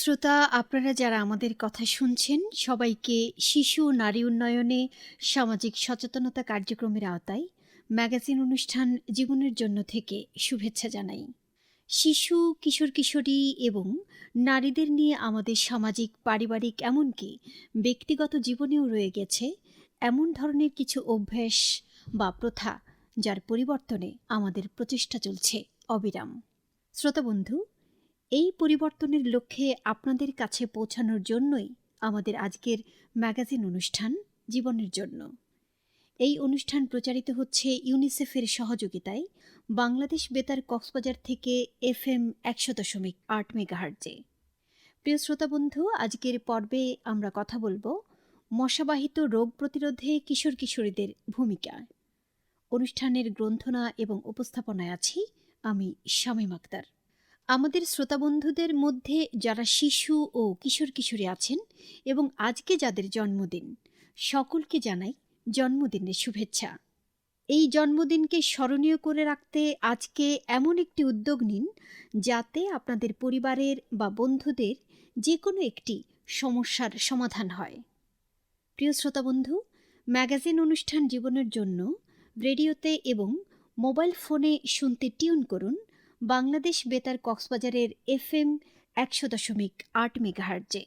শ্রোতা, আপনারা যারা আমাদের কথা শুনছেন, সবাইকে শিশু নারী উন্নয়নে সামাজিক সচেতনতা কার্যক্রমের আওতায় ম্যাগাজিন অনুষ্ঠান জীবনের জন্য থেকে শুভেচ্ছা জানাই। শিশু, কিশোর, কিশোরী এবং নারীদের নিয়ে আমাদের সামাজিক, পারিবারিক এমনকি ব্যক্তিগত জীবনেও রয়ে গেছে এমন ধরনের কিছু অভ্যাস বা প্রথা যার পরিবর্তনে আমাদের প্রচেষ্টা চলছে অবিরাম। শ্রোতা বন্ধু এই পরিবর্তনের লক্ষ্যে আপনাদের কাছে পৌঁছানোর জন্যই আমাদের আজকের ম্যাগাজিন অনুষ্ঠান জীবনের জন্য। এই অনুষ্ঠান প্রচারিত হচ্ছে ইউনিসেফের সহযোগিতায় বাংলাদেশ বেতার কক্সবাজার থেকে এফ এম একশো দশমিক আট মেগাহার্জে। প্রিয় শ্রোতা বন্ধু, আজকের পর্বে আমরা কথা বলব মশাবাহিত রোগ প্রতিরোধে কিশোর কিশোরীদের ভূমিকা। অনুষ্ঠানের গ্রন্থনা এবং উপস্থাপনায় আছি আমি শামীম আক্তার। আমাদের শ্রোতাবন্ধুদের মধ্যে যারা শিশু ও কিশোর কিশোরী আছেন এবং আজকে যাদের জন্মদিন, সকলকে জানাই জন্মদিনের শুভেচ্ছা। এই জন্মদিনকে স্মরণীয় করে রাখতে আজকে এমন একটি উদ্যোগ নিন, যাতে আপনাদের পরিবারের বা বন্ধুদের যে কোনো একটি সমস্যার সমাধান হয়। প্রিয় শ্রোতা বন্ধু ম্যাগাজিন অনুষ্ঠান জীবনের জন্য রেডিওতে এবং মোবাইল ফোনে শুনতে টিউন করুন বাংলাদেশ বেতার কক্সবাজারের এফ এম একশো দশমিক আট মেগাহার্জে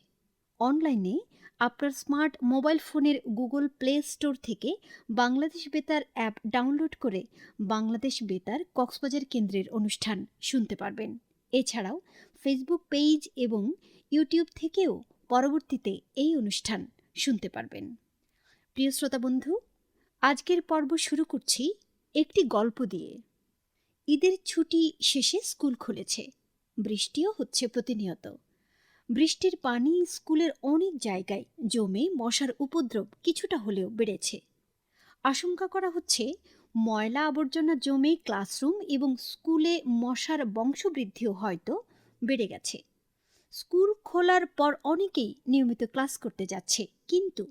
অনলাইনে আপনার স্মার্ট মোবাইল ফোনের গুগল প্লে স্টোর থেকে বাংলাদেশ বেতার অ্যাপ ডাউনলোড করে বাংলাদেশ বেতার কক্সবাজার কেন্দ্রের অনুষ্ঠান শুনতে পারবেন। এছাড়াও ফেসবুক পেজ এবং ইউটিউব থেকেও পরবর্তীতে এই অনুষ্ঠান শুনতে পারবেন। প্রিয় শ্রোতা বন্ধু, আজকের পর্ব শুরু করছি একটি গল্প দিয়ে। ঈদের ছুটি শেষে স্কুল খুলেছে। বৃষ্টিও হচ্ছে প্রতিনিয়ত। বৃষ্টির পানি স্কুলের অনেক জায়গায় জমে মশার উপদ্রব কিছুটা হলেও বেড়েছে। আশঙ্কা করা হচ্ছে ময়লা আবর্জনা জমে ক্লাসরুম এবং স্কুলে মশার বংশবৃদ্ধিও হয়তো বেড়ে গেছে। স্কুল খোলার পর অনেকেই নিয়মিত ক্লাস করতে যাচ্ছে, কিন্তু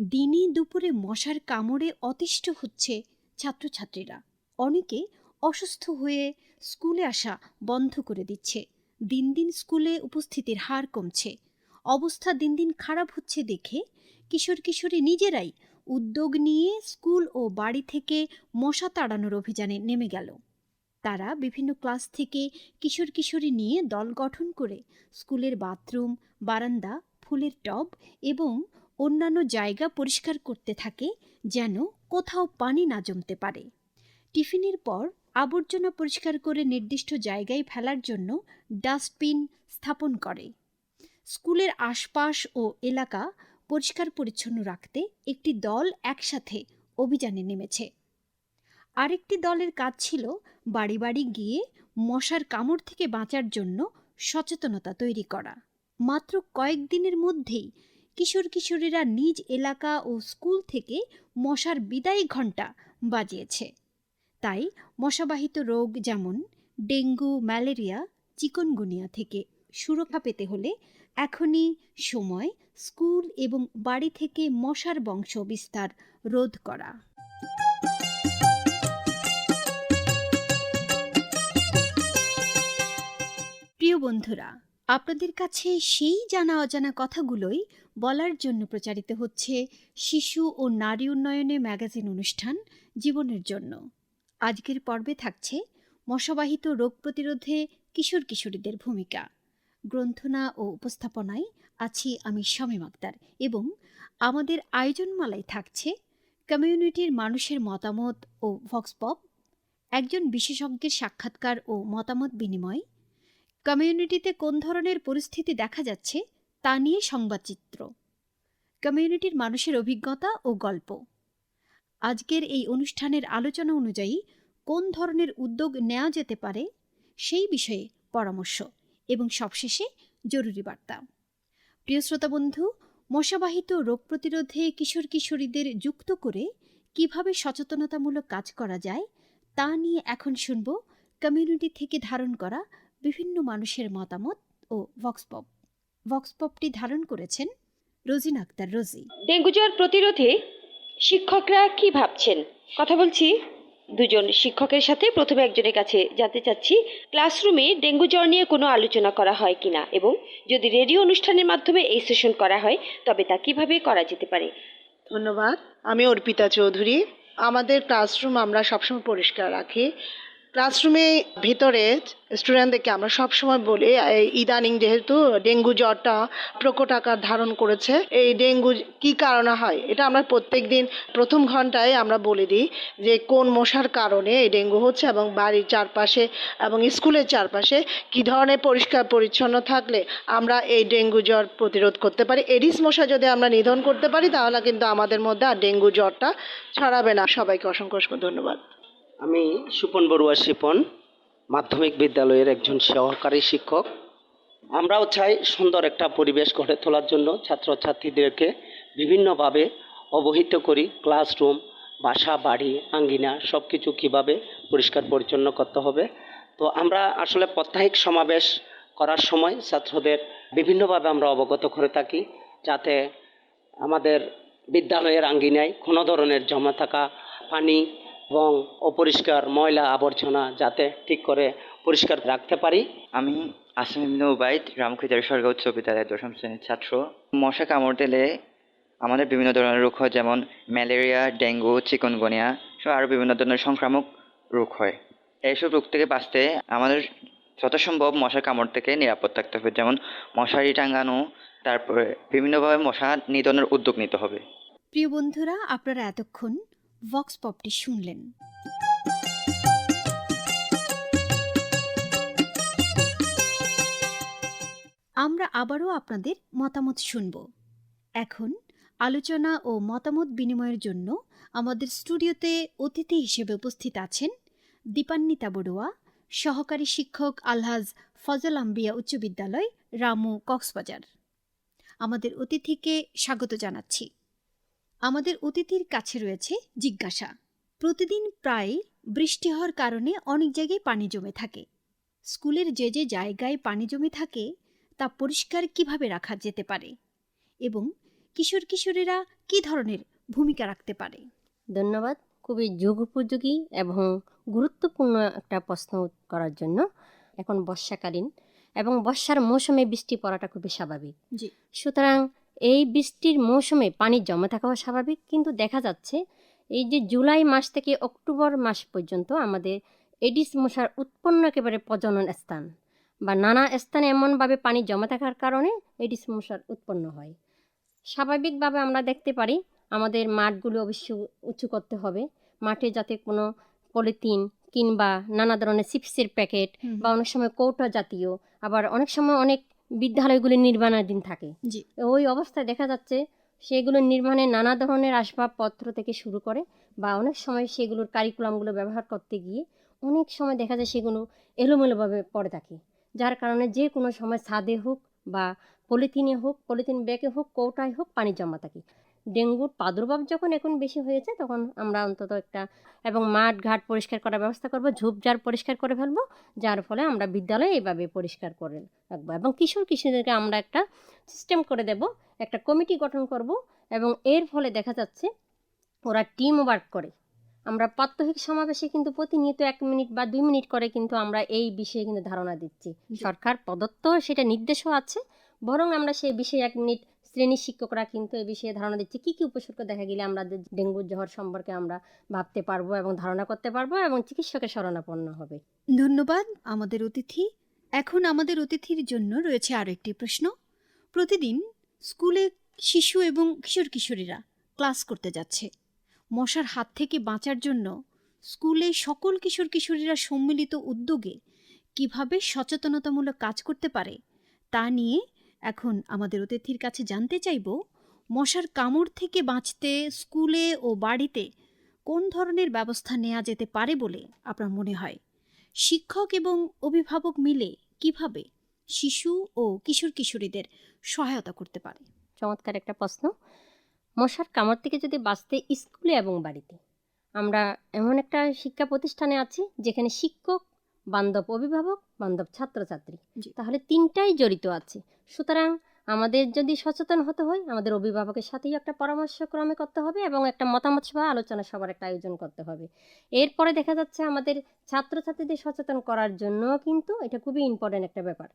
দিনে দুপুরে মশার কামড়ে অতিষ্ঠ হচ্ছে ছাত্রছাত্রীরা। অনেকে অসুস্থ হয়ে স্কুলে আসা বন্ধ করে দিচ্ছে। দিন দিন স্কুলে উপস্থিতির হার কমছে। অবস্থা দিন দিন খারাপ হচ্ছে দেখে কিশোর কিশোরী নিজেরাই উদ্যোগ নিয়ে স্কুল ও বাড়ি থেকে মশা তাড়ানোর অভিযানে নেমে গেল। তারা বিভিন্ন ক্লাস থেকে কিশোর কিশোরী নিয়ে দল গঠন করে স্কুলের বাথরুম, বারান্দা, ফুলের টব এবং অন্যান্য জায়গা পরিষ্কার করতে থাকে যেন কোথাও পানি না জমতে পারে। টিফিনের পর আবর্জনা পরিষ্কার করে নির্দিষ্ট জায়গায় ফেলার জন্য ডাস্টবিন স্থাপন করে। স্কুলের আশপাশ ও এলাকা পরিষ্কার পরিচ্ছন্ন রাখতে একটি দল একসাথে অভিযানে নেমেছে। আরেকটি দলের কাজ ছিল বাড়ি বাড়ি গিয়ে মশার কামড় থেকে বাঁচার জন্য সচেতনতা তৈরি করা। মাত্র কয়েকদিনের মধ্যেই কিশোর কিশোরীরা নিজ এলাকা ও স্কুল থেকে মশার বিদায়ী ঘণ্টা বাজিয়েছে। তাই মশাবাহিত রোগ যেমন ডেঙ্গু, ম্যালেরিয়া, চিকনগুনিয়া থেকে সুরক্ষা পেতে হলে এখনই সময় স্কুল এবং বাড়ি থেকে মশার বংশ বিস্তার রোধ করা। প্রিয় বন্ধুরা, আপনাদের কাছে সেই জানা অজানা কথাগুলোই বলার জন্য প্রচারিত হচ্ছে শিশু ও নারী উন্নয়নে ম্যাগাজিন অনুষ্ঠান জীবনের জন্য। আজকের পর্বে থাকছে মশাবাহিত রোগ প্রতিরোধে কিশোর কিশোরীদের ভূমিকা। গ্রন্থনা ও উপস্থাপনায় আছি আমি শামীম আক্তার এবং আমাদের আয়োজনমালায় থাকছে কমিউনিটির মানুষের মতামত ও ভক্সপপ একজন বিশেষজ্ঞের সাক্ষাৎকার ও মতামত বিনিময় কমিউনিটিতে কোন ধরনের পরিস্থিতি দেখা যাচ্ছে তা নিয়ে সংবাদচিত্র কমিউনিটির মানুষের অভিজ্ঞতা ও গল্প। আজকের এই অনুষ্ঠানের আলোচনা অনুযায়ী কোন ধরনের উদ্যোগ নেওয়া যেতে পারে সেই বিষয়ে পরামর্শ এবং সবশেষে জরুরি বার্তা। প্রিয় শ্রোতা বন্ধু, মশাবাহিত রোগ প্রতিরোধে কিশোর কিশোরীদের যুক্ত করে কীভাবে সচেতনতামূলক কাজ করা যায় তা নিয়ে এখন শুনব কমিউনিটি থেকে ধারণ করা বিভিন্ন মানুষের মতামত ও ভক্সপপ। ভক্সপপটি ধারণ করেছেন রোজিন আক্তার রোজি। ডেঙ্গু জ্বর প্রতিরোধে শিক্ষকরা কি ভাবছেন? কথা বলছি। দুজন শিক্ষকের সাথে প্রথমে একজনের কাছে জানতে চাচ্ছি, ক্লাসরুমে ডেঙ্গু জ্বর নিয়ে কোনো আলোচনা করা হয় কিনা এবং যদি রেডিও অনুষ্ঠানের মাধ্যমে এই সেশন করা হয়, তবে তা কীভাবে করা যেতে পারে? ধন্যবাদ। আমি অর্পিতা চৌধুরী। আমাদের ক্লাসরুম আমরা সবসময় পরিষ্কার রাখি। ক্লাসরুমে ভিতরে স্টুডেন্টদেরকে আমরা সবসময় বলি ইদানিং যেহেতু ডেঙ্গু জ্বরটা প্রকট আকার ধারণ করেছে, এই ডেঙ্গু কি কারণে হয়? এটা আমরা প্রত্যেক দিন প্রথম ঘন্টায় আমরা বলে দিই যে কোন মশার কারণে এই ডেঙ্গু হচ্ছে এবং বাড়ির চারপাশে এবং স্কুলের চারপাশে কি ধরনের পরিষ্কার পরিচ্ছন্ন থাকলে আমরা এই ডেঙ্গু জ্বর প্রতিরোধ করতে পারি। এডিস মশা যদি আমরা নিধন করতে পারি, তাহলে কিন্তু আমাদের মধ্যে আর ডেঙ্গু জ্বরটা ছড়াবে না। সবাইকে অসংখ্য অসংখ্য ধন্যবাদ। আমি সুপন বড়ুয়া শিপন, মাধ্যমিক বিদ্যালয়ের একজন সহকারী শিক্ষক। আমরাও চাই সুন্দর একটা পরিবেশ গড়ে তোলার জন্য ছাত্রছাত্রীদেরকে বিভিন্নভাবে অবহিত করি, ক্লাসরুম, বাসা, বাড়ি, আঙ্গিনা সব কিছু কীভাবে পরিষ্কার পরিচ্ছন্ন করতে হবে। তো আমরা আসলে প্রত্যাহিক সমাবেশ করার সময় ছাত্রদের বিভিন্নভাবে আমরা অবগত করে থাকি, যাতে আমাদের বিদ্যালয়ের আঙ্গিনায় কোনো ধরনের জমা থাকা পানি এবং অপরিষ্কার ময়লা আবর্জনা যাতে ঠিক করে পরিষ্কার রাখতে পারি। আমি আসিম ইবনে উবাইদ রামকৃতার সরকার উচ্চ বিদ্যালয়ের দশম শ্রেণির ছাত্র। মশা কামড় দিলে আমাদের বিভিন্ন ধরনের রোগ হয় যেমন ম্যালেরিয়া ডেঙ্গু চিকনগুনিয়া সহ আরও বিভিন্ন ধরনের সংক্রামক রোগ হয়। এইসব রোগ থেকে বাঁচতে আমাদের যত সম্ভব মশার কামড় থেকে নিরাপদ থাকতে হবে যেমন মশারি টাঙানো তারপরে বিভিন্নভাবে মশা নিধনের উদ্যোগ নিতে হবে। প্রিয় বন্ধুরা আপনারা এতক্ষণ ভক্স পপটি শুনলেন। আমরা আবারও আপনাদের মতামত শুনব। এখন আলোচনা ও মতামত বিনিময়ের জন্য আমাদের স্টুডিওতে অতিথি হিসেবে উপস্থিত আছেন দীপান্বিতা বড়ুয়া, সহকারী শিক্ষক আলহাজ ফজল আম্বিয়া উচ্চ বিদ্যালয়, রামু কক্সবাজার। আমাদের অতিথিকে স্বাগত জানাচ্ছি। আমাদের অতিথির কাছে রয়েছে জিজ্ঞাসা। প্রতিদিন প্রায় বৃষ্টি হওয়ার কারণে অনেক জায়গায় পানি জমে থাকে। স্কুলের যে যে জায়গায় পানি জমে থাকে তা পরিষ্কার কীভাবে রাখা যেতে পারে? এবং কিশোর কিশোরীরা কি ধরনের ভূমিকা রাখতে পারে? ধন্যবাদ। খুবই যুগ উপযোগী এবং গুরুত্বপূর্ণ একটা প্রশ্ন করার জন্য। এখন বর্ষাকালীন এবং বর্ষার মৌসুমে বৃষ্টি পড়াটা খুবই স্বাভাবিক। সুতরাং এই বৃষ্টির মৌসুমে পানি জমে থাকাও স্বাভাবিক কিন্তু দেখা যাচ্ছে এই যে জুলাই মাস থেকে অক্টোবর মাস পর্যন্ত আমাদের এডিস মশার উৎপন্ন একেবারে প্রজনন স্থান বা নানা স্থানে এমনভাবে পানি জমা থাকার কারণে এডিস মশার উৎপন্ন হয়। স্বাভাবিকভাবে আমরা দেখতে পারি আমাদের মাঠগুলো অবশ্যই উঁচু করতে হবে মাঠে যাতে কোনো পলিথিন কিংবা নানা ধরনের চিপসের প্যাকেট বা অনেক সময় কৌটা জাতীয় আবার অনেক সময় অনেক বিদ্যালয়গুলি নির্মাণাধীন থাকে। ওই অবস্থায় দেখা যাচ্ছে সেগুলো নির্মাণে নানা ধরনের আসবাবপত্র থেকে শুরু করে বা অনেক সময় সেগুলোর কারিকুলামগুলো ব্যবহার করতে গিয়ে অনেক সময় দেখা যায় সেগুলো এলোমেলোভাবে পড়ে থাকে। যার কারণে যে কোনো সময় ছাদে হোক বা পলিথিনে হোক পলিথিন ব্যাগে হোক কৌটায় হোক পানি জমা থাকে। ডেঙ্গুর প্রাদুর্ভাব যখন এখন বেশি হয়েছে তখন আমরা অন্তত একটা এবং মাঠ ঘাট পরিষ্কার করার ব্যবস্থা করব ঝোপঝাড় পরিষ্কার করে ফেলব যার ফলে আমরা বিদ্যালয়ে এইভাবে পরিষ্কার করে রাখব। এবং কিশোর কিশোরীদেরকে আমরা একটা সিস্টেম করে দেব একটা কমিটি গঠন করব এবং এর ফলে দেখা যাচ্ছে ওরা টিম ওয়ার্ক করে। আমরা প্রাত্যহিক সমাবেশে কিন্তু প্রতিনিয়ত এক মিনিট বা দুই মিনিট করে কিন্তু আমরা এই বিষয়ে কিন্তু ধারণা দিচ্ছি। সরকার প্রদত্ত সেটা নির্দেশও আছে বরং আমরা সেই বিষয়ে এক মিনিট শ্রেণি শিক্ষকরা কিন্তু এ বিষয়ে ধারণা দিচ্ছে কী কী উপসর্গ দেখা গেলে আমরা যে ডেঙ্গু জ্বর সম্পর্কে আমরা ভাবতে পারব এবং ধারণা করতে পারব এবং চিকিৎসকের শরণাপন্ন হবে। ধন্যবাদ আমাদের অতিথি। এখন আমাদের অতিথির জন্য রয়েছে আরও একটি প্রশ্ন। প্রতিদিন স্কুলে শিশু এবং কিশোর কিশোরীরা ক্লাস করতে যাচ্ছে। মশার হাত থেকে বাঁচার জন্য স্কুলে সকল কিশোর কিশোরীরা সম্মিলিত উদ্যোগে কীভাবে সচেতনতামূলক কাজ করতে পারে তা নিয়ে এখন আমাদের অতিথির কাছে জানতে চাইব, মশার কামড় থেকে বাঁচতে, স্কুলে ও বাড়িতে কোন ধরনের ব্যবস্থা নেওয়া যেতে পারে বলে আপনার মনে হয়? শিক্ষক এবং অভিভাবক মিলে কীভাবে শিশু ও কিশোর কিশোরীদের সহায়তা করতে পারে? চমৎকার একটা প্রশ্ন। মশার কামড় থেকে যদি বাঁচতে স্কুলে এবং বাড়িতে, আমরা এমন একটা শিক্ষা প্রতিষ্ঠানে আছি যেখানে শিক্ষক বান্ধব অভিভাবক বান্ধব ছাত্রছাত্রী। তাহলে তিনটাই জড়িত আছে। সুতরাং আমাদের যদি সচেতন হতে হয় আমাদের অভিভাবকের সাথেই একটা পরামর্শক্রমে করতে হবে এবং একটা মতামত সভা আলোচনা সভার একটা আয়োজন করতে হবে। এরপরে দেখা যাচ্ছে আমাদের ছাত্রছাত্রীদের সচেতন করার জন্য কিন্তু এটা খুবই ইম্পর্ট্যান্ট একটা ব্যাপার।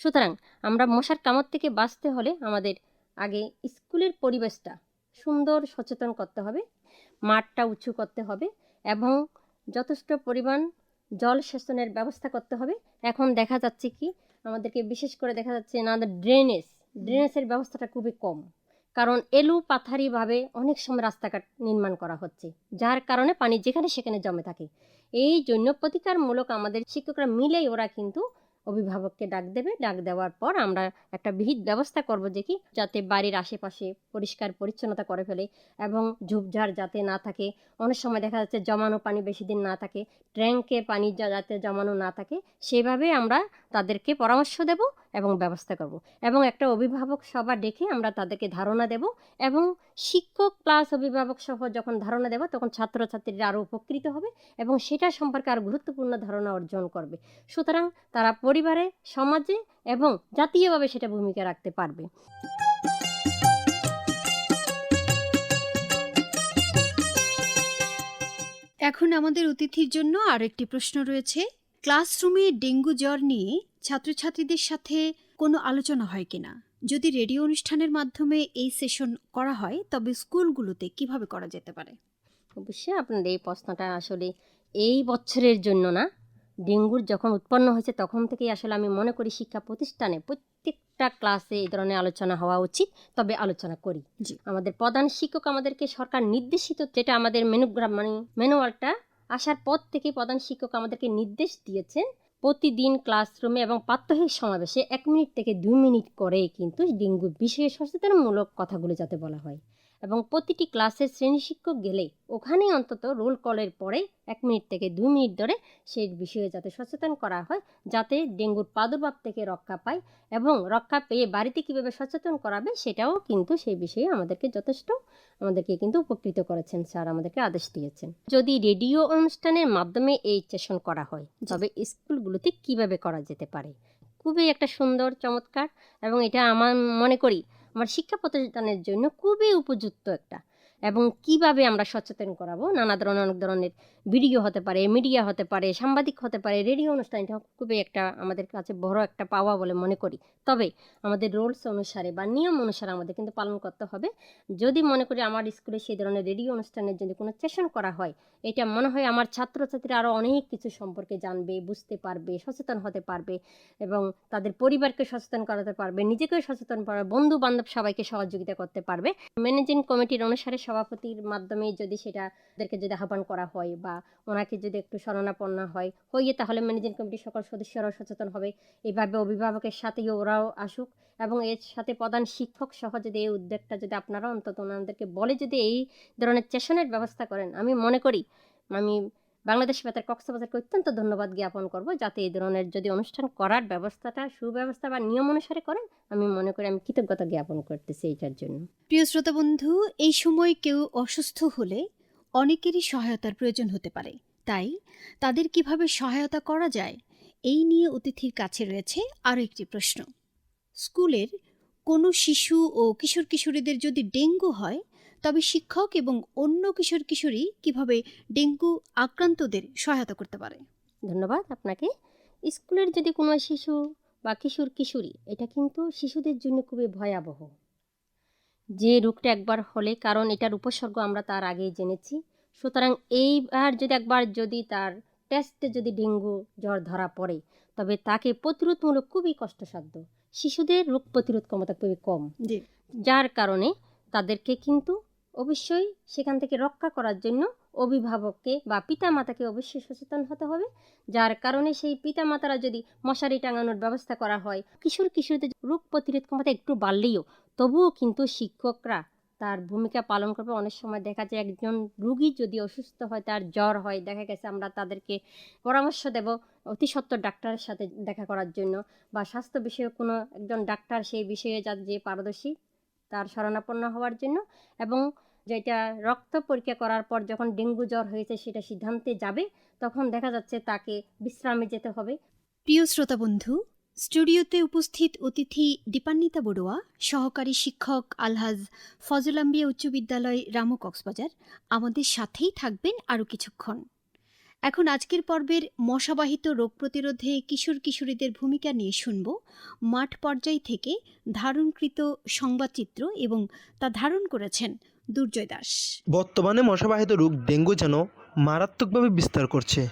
সুতরাং আমরা মশার কামড় থেকে বাঁচতে হলে আমাদের আগে স্কুলের পরিবেশটা সুন্দর সচেতন করতে হবে মাঠটা উঁচু করতে হবে এবং যথেষ্ট পরিমাণ জল সেচনের ব্যবস্থা করতে হবে। এখন দেখা যাচ্ছে কি আমাদেরকে বিশেষ করে দেখা যাচ্ছে না ড্রেনেজ ড্রেনেজের ব্যবস্থাটা খুবই কম। কারণ এলু পাথারিভাবে অনেক সময় রাস্তাঘাট নির্মাণ করা হচ্ছে যার কারণে পানি যেখানে সেখানে জমে থাকে। এই জন্য প্রতিকারমূলক আমাদের শিক্ষকরা মিলেই ওরা কিন্তু অভিভাবককে ডাক দেবে। ডাক দেওয়ার পর আমরা একটা বিহিত ব্যবস্থা করব যে কি, যাতে বাড়ির আশেপাশে পরিষ্কার পরিচ্ছন্নতা করে ফেলে এবং ঝোপঝাড় যাতে না থাকে। অনেক সময় দেখা যাচ্ছে জমানো পানি বেশি দিন না থাকে ট্যাঙ্কে পানি যাতে জমানো না থাকে, সেভাবে আমরা তাদেরকে পরামর্শ দেব এবং ব্যবস্থা করব। এবং একটা অভিভাবক সভা ডেকে আমরা তাদেরকে ধারণা দেব এবং শিক্ষক প্লাস অভিভাবক সহ যখন ধারণা দেব তখন ছাত্রছাত্রীরা আরও উপকৃত হবে এবং সেটা সম্পর্কে আরও গুরুত্বপূর্ণ ধারণা অর্জন করবে। সুতরাং তারা পরিবারে, সমাজে এবং জাতীয়ভাবে সেটা ভূমিকা রাখতে পারবে। এখন আমাদের অতিথির জন্য আরও একটি প্রশ্ন রয়েছে। ক্লাসরুমে ডেঙ্গু জ্বর নিয়ে ছাত্রছাত্রীদের সাথে কোনো আলোচনা হয় কিনা যদি রেডিও অনুষ্ঠানের মাধ্যমে এই সেশন করা হয় তবে স্কুলগুলোতে কীভাবে করা যেতে পারে? অবশ্যই আপনার এই প্রশ্নটা আসলে এই বছরের জন্য না ডেঙ্গুর যখন উৎপন্ন হয়েছে তখন থেকেই আসলে আমি মনে করি শিক্ষা প্রতিষ্ঠানে প্রত্যেকটা ক্লাসে এই ধরনের আলোচনা হওয়া উচিত তবে আলোচনা করি। আমাদের প্রধান শিক্ষক আমাদেরকে সরকার নির্দেশিত যেটা আমাদের মেনুগ্রাম মানে ম্যানুয়ালটা আসার পর থেকে প্রধান শিক্ষক আমাদেরকে নির্দেশ দিয়েছেন, প্রতিদিন ক্লাসরুমে এবং প্রাত্যহিক সমাবেশে এক মিনিট থেকে দুই মিনিট করে কিন্তু ডেঙ্গু বিষয়ে সচেতনমূলক কথাগুলো যাতে বলা হয়। এবং প্রতিটি ক্লাসের শ্রেণি শিক্ষক গেলে ওখানে অন্তত রোল কলের পরে এক মিনিট থেকে দুই মিনিট ধরে সেই বিষয়ে যাতে সচেতন করা হয়, যাতে ডেঙ্গুর প্রাদুর্ভাব থেকে রক্ষা পায় এবং রক্ষা পেয়ে বাড়িতে কীভাবে সচেতন করাবে সেটাও কিন্তু সেই বিষয়ে আমাদেরকে যথেষ্ট, আমাদেরকে কিন্তু উপকৃত করেছেন স্যার, আমাদেরকে আদেশ দিয়েছেন। যদি রেডিও অনুষ্ঠানের মাধ্যমে এই সেশন করা হয়, তবে স্কুলগুলোতে কীভাবে করা যেতে পারে? খুবই একটা সুন্দর, চমৎকার এবং এটা আমার মনে করি আমার শিক্ষা প্রতিষ্ঠানের জন্য খুবই উপযুক্ত একটা এবং কীভাবে আমরা সচেতন করাবো? নানা ধরনের, অনেক ধরনের ভিডিও হতে পারে, মিডিয়া হতে পারে, সাংবাদিক হতে পারে, রেডিও অনুষ্ঠান এটা খুবই একটা আমাদের কাছে বড় একটা পাওয়া বলে মনে করি। তবে আমাদের রোলস অনুসারে বা নিয়ম অনুসারে আমাদের কিন্তু পালন করতে হবে। যদি মনে করি আমার স্কুলে সেই ধরনের রেডিও অনুষ্ঠানের যদি কোনো সেশন করা হয়, এটা মনে হয় আমার ছাত্রছাত্রীরা আরও অনেক কিছু সম্পর্কে জানবে, বুঝতে পারবে, সচেতন হতে পারবে এবং তাদের পরিবারকে সচেতন করাতে পারবে, নিজেকেও সচেতন পারবে বন্ধু বান্ধব সবাইকে সহযোগিতা করতে পারবে। ম্যানেজিং কমিটির অনুসারে সভাপতির মাধ্যমে যদি সেটা যদি আহ্বান করা হয় বা ওনাকে যদি একটু শরণাপন্ন হয়, হইয়ে তাহলে ম্যানেজিং কমিটির সকল সদস্যরাও সচেতন হবে। এইভাবে অভিভাবকের সাথেই ওরাও আসুক এবং এর সাথে প্রধান শিক্ষক সহ যদি এই উদ্যোগটা যদি আপনারা অন্তত ওনাদেরকে বলে যদি এই ধরনের সেশনের ব্যবস্থা করেন, আমি মনে করি, আমি বাংলাদেশ বেতার কক্সবাজারকে অত্যন্ত ধন্যবাদ জ্ঞাপন করব। যাতে এই ধরনের যদি অনুষ্ঠান করার ব্যবস্থাটা, সুব্যবস্থা বা নিয়ম অনুসারে করেন, আমি মনে করি আমি কৃতজ্ঞতা জ্ঞাপন করতেছি এইটার জন্য। প্রিয় শ্রোতা বন্ধু, এই সময় কেউ অসুস্থ হলে অনেকেরই সহায়তার প্রয়োজন হতে পারে। তাই তাদের কীভাবে সহায়তা করা যায়, এই নিয়ে অতিথির কাছে রয়েছে আরও একটি প্রশ্ন। স্কুলের কোনো শিশু ও কিশোর কিশোরীদের যদি ডেঙ্গু হয় তবে শিক্ষক এবং অন্য কিশোর কিশোরী কীভাবে ডেঙ্গু আক্রান্তদের সহায়তা করতে পারে? ধন্যবাদ আপনাকে। স্কুলের যদি কোনো শিশু বা কিশোর কিশোরী এটা কিন্তু শিশুদের জন্য খুবই ভয়াবহ। যে রোগটা একবার হলে কারণ এটার উপসর্গ আমরা তার আগেই জেনেছি। সুতরাং এইবার যদি একবার যদি তার টেস্টে যদি ডেঙ্গু জ্বর ধরা পড়ে তবে তাকে প্রতিরোধমূলক খুবই কষ্টসাধ্য। শিশুদের রোগ প্রতিরোধ ক্ষমতা খুবই কম। যার কারণে তাদেরকে কিন্তু অবশ্যই সেখান থেকে রক্ষা করার জন্য অভিভাবককে বা পিতামাতাকে অবশ্যই সচেতন হতে হবে। যার কারণে সেই পিতামাতারা যদি মশারি টাঙানোর ব্যবস্থা করা হয়, কিশোর কিশোরদের রোগ প্রতিরোধ ক্ষমতা একটু বাড়লেও তবুও কিন্তু শিক্ষকরা তার ভূমিকা পালন করবে। অনেক সময় দেখা যায় একজন রুগী যদি অসুস্থ হয়, তার জ্বর হয়, দেখা গেছে আমরা তাদেরকে পরামর্শ দেব অতি সত্বর ডাক্তারের সাথে দেখা করার জন্য বা স্বাস্থ্য বিষয়ে কোনো একজন ডাক্তার সেই বিষয়ে যার যে পারদর্শী তার শরণাপন্ন হওয়ার জন্য এবং যেটা রক্ত পরীক্ষা করার পর যখন ডেঙ্গু জ্বর হয়েছে সেটা সিদ্ধান্তে যাবে, তখন দেখা যাচ্ছে তাকে বিশ্রামে যেতে হবে। প্রিয় শ্রোতা বন্ধু, স্টুডিওতে উপস্থিত অতিথি দীপান্বিতা বড়ুয়া, সহকারী শিক্ষক আলহাজ ফজলাম্বিয়া উচ্চ বিদ্যালয় রামু কক্সবাজার। আমাদের সাথেই থাকবেন আরও কিছুক্ষণ। এখন আজকের পর্বের মশাবাহিত রোগ প্রতিরোধে কিশোর কিশোরীদের ভূমিকা নিয়ে শুনব। মাঠ পর্যায় থেকে ধারণকৃত সংবাদচিত্র এবং তা ধারণ করেছেন দুর্জয় দাস। বর্তমানে মশাবাহিত রোগ ডেঙ্গু যেন মারাত্মকভাবে বিস্তার করছে।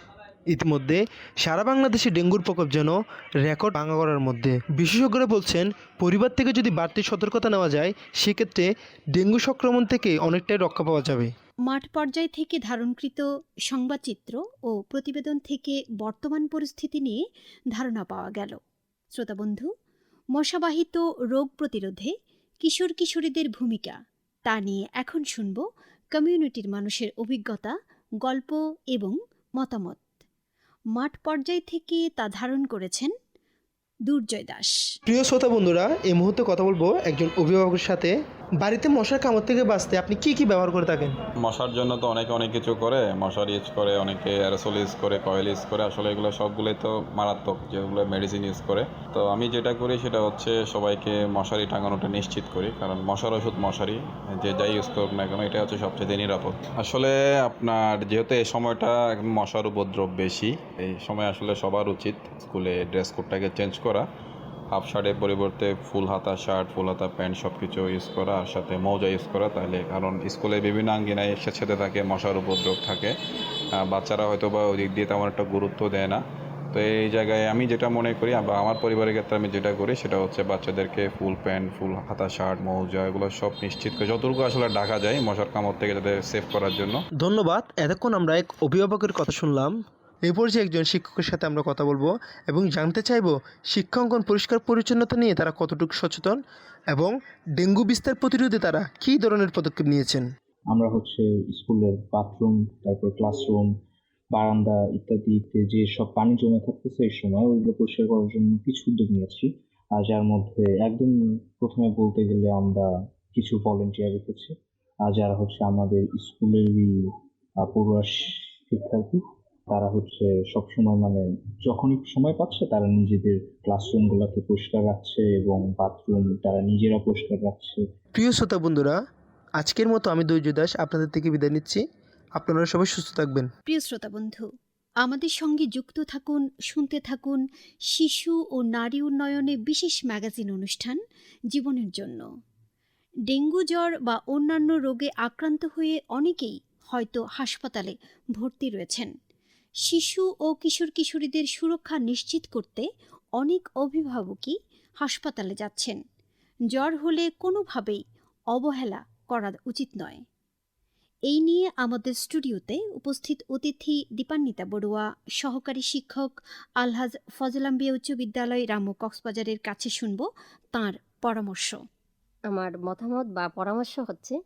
ইতিমধ্যে সারা বাংলাদেশে ডেঙ্গুর প্রকোপ যেন রেকর্ড ভাঙা করার মধ্যে। বিশেষজ্ঞরা বলছেন, পরিবার থেকে যদি বাড়তি সতর্কতা নেওয়া যায়, সেক্ষেত্রে ডেঙ্গু সংক্রমণ থেকে অনেকটাই রক্ষা পাওয়া যাবে। মাঠ পর্যায় থেকে ধারণকৃত সংবাদচিত্র ও প্রতিবেদন থেকে বর্তমান পরিস্থিতি নিয়ে ধারণা পাওয়া গেল। শ্রোতাবন্ধু মশাবাহিত রোগ প্রতিরোধে কিশোর কিশোরীদের ভূমিকা, তা নিয়ে এখন শুনব কমিউনিটির মানুষের অভিজ্ঞতা, গল্প এবং মতামত। মাঠ পর্যায় থেকে তা ধারণ করেছেন দুর্জয় দাস। প্রিয় শ্রোতা বন্ধুরা, এই মুহূর্তে কথা বলব একজন অভিভাবকের সাথে। বাড়িতে মশার কামড় থেকে বাঁচতে আপনি কি কি ব্যবহার করে থাকেন? মশার জন্য তো অনেকে অনেক কিছু করে, মশার ইউজ করে, অনেকে অ্যারোসল ইউজ করে কয়েল ইউজ করে, আসলে এগুলো সবগুলোই তো মারাত্মক যেগুলো মেডিসিন ইউজ করে। তো আমি যেটা করি সেটা হচ্ছে সবাইকে মশারি টাঙানোটা নিশ্চিত করি, কারণ মশার ওষুধ মশারি, যে যাই ইউজ করুক না কেন এটা হচ্ছে সবচেয়ে নিরাপদ। আসলে আপনার যেহেতু এই সময়টা মশার উপদ্রব বেশি, এই সময় আসলে সবার উচিত স্কুলে ড্রেস কোডটাকে চেঞ্জ করা। হাফ শার্টের পরিবর্তে ফুল হাতা শার্ট, ফুল হাতা প্যান্ট সব কিছু ইউজ করা আর সাথে মৌজা ইউজ করা। তাহলে কারণ স্কুলে বিভিন্ন আঙ্গিনায় সাথে থাকে, মশার উপদ্রব থাকে। বাচ্চারা হয়তো বা ওই দিক দিয়ে তেমন একটা গুরুত্ব দেয় না। তো এই জায়গায় আমি যেটা মনে করি বা আমার পরিবারের ক্ষেত্রে আমি যেটা করি, সেটা হচ্ছে বাচ্চাদেরকে ফুল প্যান্ট, ফুল হাতা শার্ট, মৌজা এগুলো সব নিশ্চিত করে, যতটুকু আসলে ঢাকা যায়, মশার কামড় থেকে যাতে সেভ করার জন্য। ধন্যবাদ। এতক্ষণ আমরা এক অভিভাবকের কথা শুনলাম। এই পর্যায়ে একজন শিক্ষকের সাথে আমরা কথা বলব এবং জানতে চাইব শিক্ষাঙ্গন পরিষ্কার পরিচ্ছন্নতা নিয়ে তারা কতটুকু সচেতন এবং ডেঙ্গু বিস্তার প্রতিরোধে তারা কী ধরনের পদক্ষেপ নিয়েছেন? আমরা হচ্ছে স্কুলের বাথরুম তারপর ক্লাসরুম বারান্দা ইত্যাদিতে যে সব পানি জমে থাকতেছে এই সময় ওইগুলো পরিষ্কার করার জন্য কিছু উদ্যোগ নিয়েছি। আর যার মধ্যে একদম প্রথমে বলতে গেলে আমরা কিছু ভলেন্টিয়ার রেখেছি। আর যারা হচ্ছে আমাদের স্কুলেরই পড়ুয়া শিক্ষার্থী তারা হচ্ছে সবসময় মানে যখনই সময় পাচ্ছে তারা নিজেদের ক্লাসরুমগুলোকে পরিষ্কার রাখছে এবং বাথরুম তারা নিজেরা পরিষ্কার রাখছে। প্রিয় শ্রোতা বন্ধুরা আজকের মতো আমি দৈর্য দাস আপনাদের থেকে বিদায় নিচ্ছি। আপনারা সবাই সুস্থ থাকবেন। প্রিয় শ্রোতা বন্ধু আমাদের সঙ্গে যুক্ত থাকুন শুনতে থাকুন শিশু ও নারী উন্নয়নে বিশেষ ম্যাগাজিন অনুষ্ঠান জীবনের জন্য। ডেঙ্গু জ্বর বা অন্যান্য রোগে আক্রান্ত হয়ে অনেকেই হয়তো হাসপাতালে ভর্তি রয়েছেন। শিশু ও কিশোর কিশোরীদের সুরক্ষা নিশ্চিত করতে অনেক অভিভাবকই হাসপাতালে যাচ্ছেন। জ্বর হলে কোনোভাবেই অবহেলা করা উচিত নয়। এই নিয়ে আমাদের স্টুডিওতে উপস্থিত অতিথি দীপান্বিতা বড়ুয়া, সহকারী শিক্ষক আলহাজ ফজলাম্বিয়া উচ্চ বিদ্যালয় রামু কক্সবাজারের কাছে শুনব তার পরামর্শ। আমার মতামত বা পরামর্শ হচ্ছে,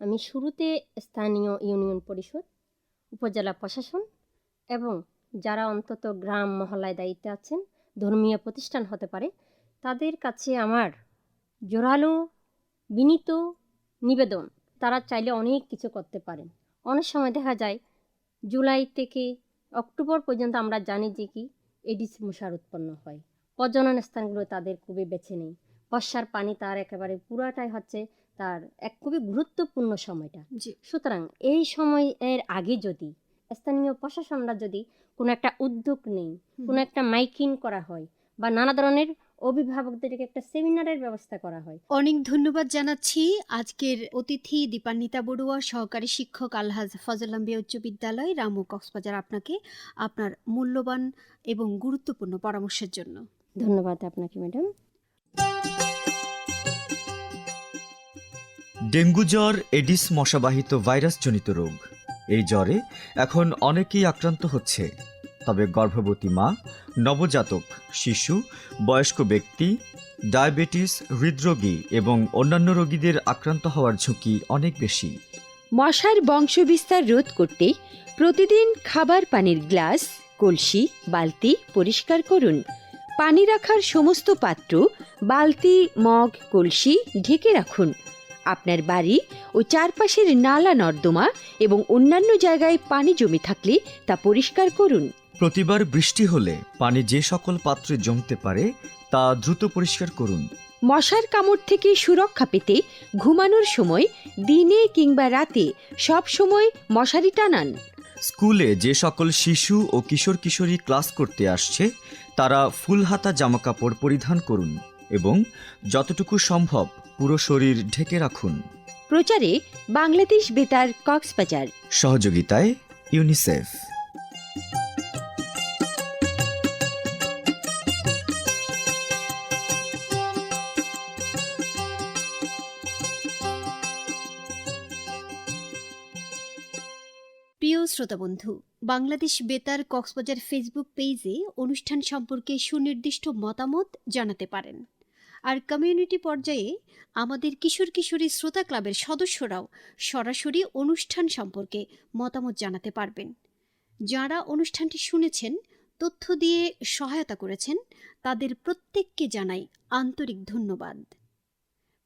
আমি শুরুতে স্থানীয় ইউনিয়ন পরিষদ, উপজেলা প্রশাসন এবং যারা অন্তত গ্রাম মহল্লায় দায়িত্বে আছেন ধর্মীয় প্রতিষ্ঠান হতে পারে তাদের কাছে আমার জোরালো বিনীত নিবেদন। তারা চাইলে অনেক কিছু করতে পারেন। অনেক সময় দেখা যায় জুলাই থেকে অক্টোবর পর্যন্ত আমরা জানি যে কি এডিস মশার উৎপন্ন হয়। প্রজনন স্থানগুলো তাদের খুবই বেছে নেই। বর্ষার পানি তার একেবারে পুরাটাই হচ্ছে তার এক খুবই গুরুত্বপূর্ণ সময়টা। সুতরাং এই সময়ের আগে যদি স্থানীয় প্রশাসনরা যদি কোনো একটা উদ্যোগ নেই কোনো একটা মাইকিং করা হয় বা নানা ধরনের অভিভাবকদেরকে একটা সেমিনারের ব্যবস্থা করা হয়। অনেক ধন্যবাদ জানাচ্ছি আজকের অতিথি দীপান্বিতা বড়ুয়া সহকারী শিক্ষক আলহাজ ফজলাম্বিয়া উচ্চ বিদ্যালয় রামু কক্সবাজার আপনাকে আপনার মূল্যবান এবং গুরুত্বপূর্ণ পরামর্শের জন্য। ধন্যবাদ আপনাকে ম্যাডাম। ডেঙ্গু জ্বর এডিস মশাবাহিত ভাইরাসজনিত রোগ। এই জ্বরে এখন অনেকেই আক্রান্ত হচ্ছে। তবে গর্ভবতী মা, নবজাতক, শিশু, বয়স্ক ব্যক্তি, ডায়াবেটিস, হৃদরোগী এবং অন্যান্য রোগীদের আক্রান্ত হওয়ার ঝুঁকি অনেক বেশি। মশার বংশবিস্তার রোধ করতে প্রতিদিন খাবার পানির গ্লাস, কলসি, বালতি পরিষ্কার করুন। পানি রাখার সমস্ত পাত্র, বালতি, মগ, কলসি ঢেকে রাখুন। আপনার বাড়ি ও চারপাশের নালা নর্দমা এবং অন্যান্য জায়গায় পানি জমে থাকলে তা পরিষ্কার করুন। প্রতিবার বৃষ্টি হলে পানি যে সকল পাত্রে জমতে পারে তা দ্রুত পরিষ্কার করুন। মশার কামড় থেকে সুরক্ষা পেতে ঘুমানোর সময় দিনে কিংবা রাতে সব সময় মশারি টানান। স্কুলে যে সকল শিশু ও কিশোর কিশোরী ক্লাস করতে আসছে তারা ফুল হাতা জামাকাপড় পরিধান করুন এবং যতটুকু সম্ভব পুরো শরীর ঢেকে রাখুন। প্রচারে বাংলাদেশ বেতার কক্সবাজার। সহযোগিতায় ইউনিসেফ। প্রিয় শ্রোতাবন্ধু বাংলাদেশ বেতার কক্সবাজার ফেসবুক পেজে অনুষ্ঠান সম্পর্কে সুনির্দিষ্ট মতামত জানাতে পারেন। আর কমিউনিটি পর্যায়ে আমাদের কিশোর কিশোরী শ্রোতা ক্লাবের সদস্যরাও সরাসরি অনুষ্ঠান সম্পর্কে মতামত জানাতে পারবেন। যারা অনুষ্ঠানটি শুনেছেন, তথ্য দিয়ে সহায়তা করেছেন, তাদের প্রত্যেককে জানাই আন্তরিক ধন্যবাদ।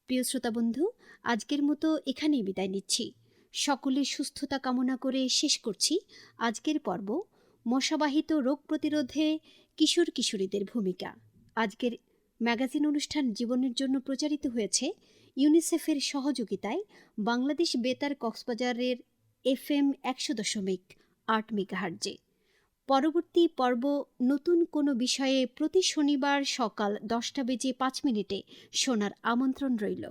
প্রিয় শ্রোতা বন্ধু, আজকের মতো এখানেই বিদায় নিচ্ছি। সকলের সুস্থতা কামনা করে শেষ করছি আজকের পর্ব মশাবাহিত রোগ প্রতিরোধে কিশোর কিশোরীদের ভূমিকা। আজকের ম্যাগাজিন অনুষ্ঠান জীবনের জন্য প্রচারিত হয়েছে ইউনিসেফের সহযোগিতায় বাংলাদেশ বেতার কক্সবাজারের এফ এম একশো দশমিক আট মেগাহার্জে। পরবর্তী পর্ব নতুন কোনো বিষয়ে প্রতি শনিবার সকাল দশটা বেজে পাঁচ মিনিটে শোনার আমন্ত্রণ রইল।